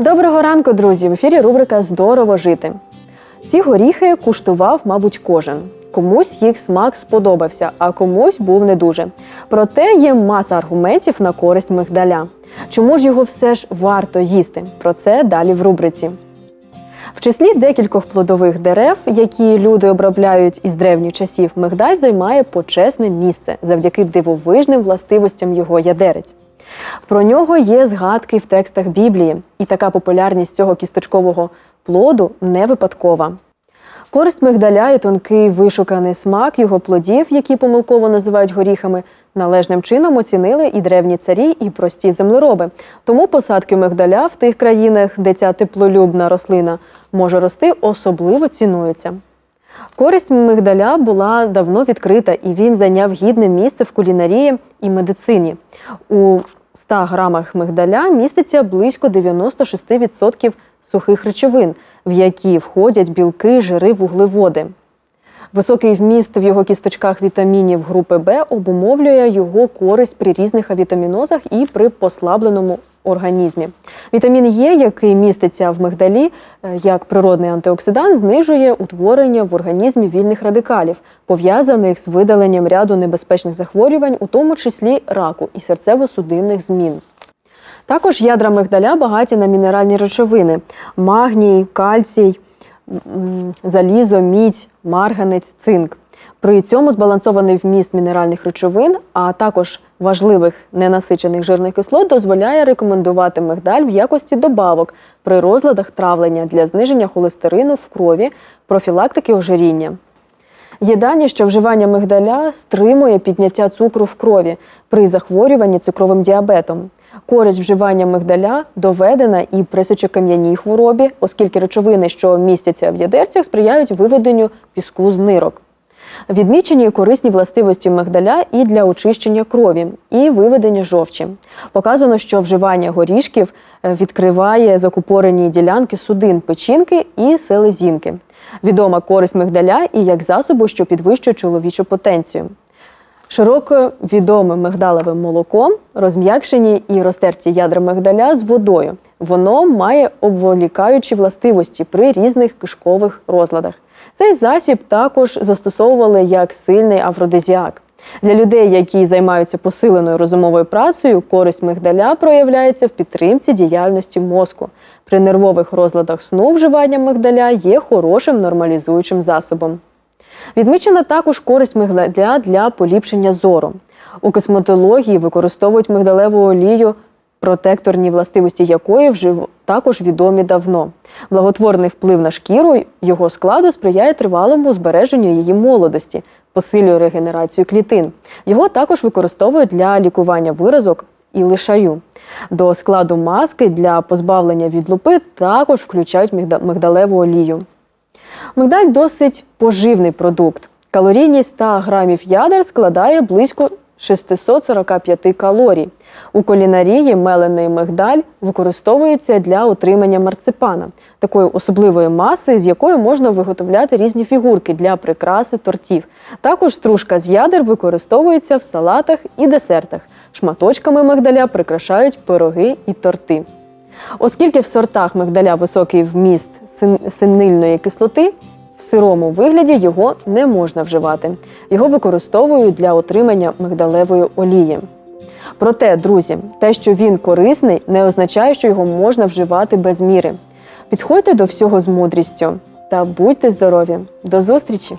Доброго ранку, друзі! В ефірі рубрика Здорово жити. Ці горіхи куштував, мабуть, кожен. Комусь їх смак сподобався, а комусь був не дуже. Проте є маса аргументів на користь мигдаля. Чому ж його все ж варто їсти? Про це далі в рубриці. В числі декількох плодових дерев, які люди обробляють із древніх часів, мигдаль займає почесне місце завдяки дивовижним властивостям його ядерець. Про нього є згадки в текстах Біблії, і така популярність цього кісточкового плоду не випадкова. Користь мигдаля і тонкий вишуканий смак його плодів, які помилково називають горіхами, належним чином оцінили і древні царі, і прості землероби. Тому посадки мигдаля в тих країнах, де ця теплолюбна рослина може рости, особливо цінуються. Користь мигдаля була давно відкрита, і він зайняв гідне місце в кулінарії і медицині. У 100 грамах мигдаля міститься близько 96% сухих речовин, в які входять білки, жири, вуглеводи. Високий вміст в його кісточках вітамінів групи Б обумовлює його користь при різних авітамінозах і при послабленому організмі. Вітамін Е, який міститься в мигдалі е, як природний антиоксидант, знижує утворення в організмі вільних радикалів, пов'язаних з видаленням ряду небезпечних захворювань, у тому числі раку і серцево-судинних змін. Також ядра мигдаля багаті на мінеральні речовини: магній, кальцій, залізо, мідь, марганець, цинк. При цьому збалансований вміст мінеральних речовин, а також важливих ненасичених жирних кислот дозволяє рекомендувати мигдаль в якості добавок при розладах травлення для зниження холестерину в крові, профілактики ожиріння. Є що вживання мигдаля стримує підняття цукру в крові при захворюванні цукровим діабетом. Користь вживання мигдаля доведена і при хворобі, оскільки речовини, що містяться в ядерцях, сприяють виведенню піску з нирок. Відмічені корисні властивості мигдаля і для очищення крові, і виведення жовчі. Показано, що вживання горішків е, відкриває закупорені ділянки судин печінки і селезінки. Відома користь мигдаля і як засобу, що підвищує чоловічу потенцію. Широко відоме мигдалевим молоком розм'якшені і розтерті ядра мигдаля з водою. Воно має обволікаючі властивості при різних кишкових розладах. Цей засіб також застосовували як сильний афродизіак. Для людей, які займаються посиленою розумовою працею, користь мигдаля проявляється в підтримці діяльності мозку. При нервових розладах сну вживання мигдаля є хорошим нормалізуючим засобом. Відмічена також користь мигдаля для поліпшення зору. У косметології використовують мигдалеву олію, протекторні властивості якої вже також відомі давно. Благотворний вплив на шкіру його складу сприяє тривалому збереженню її молодості, посилює регенерацію клітин. Його також використовують для лікування виразок і лишаю. До складу маски для позбавлення від лупи також включають мигдалеву олію. Мигдаль досить поживний продукт. Калорійність 100 грамів ядер складає близько 645 калорій. У кулінарії мелений мигдаль використовується для отримання марципана, такої особливої маси, з якої можна виготовляти різні фігурки для прикраси тортів. Також стружка з ядер використовується в салатах і десертах. Шматочками мигдаля прикрашають пироги і торти. Оскільки в сортах мигдаля високий вміст синильної кислоти, в сирому вигляді його не можна вживати. Його використовують для отримання мигдалевої олії. Проте, друзі, те, що він корисний, не означає, що його можна вживати без міри. Підходьте до всього з мудрістю та будьте здорові! До зустрічі!